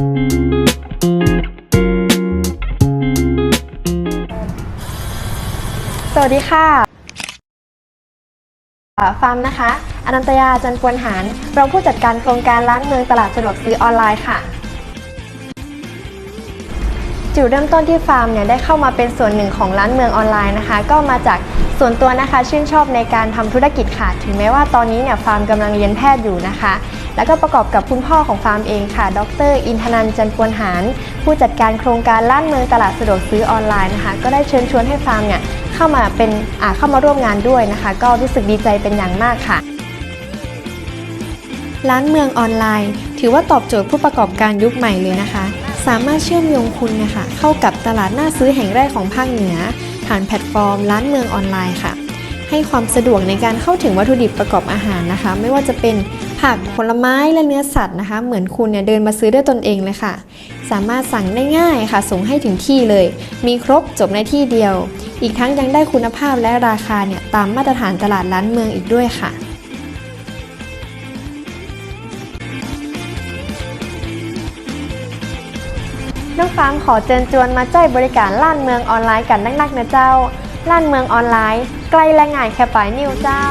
สวัสดีค่ะ ฟาร์มนะคะ อนันตยาจันปวนหารรองผู้จัดการโครงการร้านเมืองตลาดสะดวกซื้อออนไลน์ค่ะ จุดเริ่มต้นที่ฟาร์มเนี่ยได้เข้ามาเป็นส่วนหนึ่งของร้านเมืองออนไลน์นะคะ ก็มาจาก ส่วนตัวนะคะชื่นชอบในการทำธุรกิจค่ะ ถึงแม้ว่าตอนนี้เนี่ยฟาร์มกำลังเรียนแพทย์อยู่นะคะ แล้วก็ประกอบกับคุณพ่อของฟาร์มเองค่ะ ดร อินทนันจันปวนหารผู้จัดการโครงการร้านเมืองตลาดสะดวกซื้อออนไลน์นะคะ ก็ได้เชิญชวนให้ฟาร์มเนี่ยเข้ามาเป็นอ่าเข้ามาร่วมงานด้วยนะคะ ก็รู้สึกดีใจเป็นอย่างมากค่ะร้านเมืองออนไลน์ ถือว่าตอบโจทย์ผู้ประกอบการยุคใหม่เลยนะคะ สามารถเชื่อมโยงคุณเนะคะเข้ากับตลาดหน้าซื้อแห่งแรกของภาคเหนือ ผ่านแพลตฟอร์ม ร้านเมืองออนไลน์ค่ะ ให้ความสะดวกในการเข้าถึงวัตถุดิบประกอบอาหารนะคะ ไม่ว่าจะเป็นผักผลไม้และเนื้อสัตว์นะคะ เหมือนคุณเนี่ยเดินมาซื้อด้วยตนเองเลยค่ะ สามารถสั่งได้ง่ายค่ะ ส่งให้ถึงที่เลย มีครบจบในที่เดียว อีกทั้งยังได้คุณภาพและราคาเนี่ยตามมาตรฐานตลาดร้านเมืองอีกด้วยค่ะ น้องฟางขอเจิญจวนมาใจบริการล้านเมืองออนไลน์กันนักๆนะเจ้าล้านเมืองออนไลน์ ใกล้และง่ายแค่ปลายนิ้วเจ้า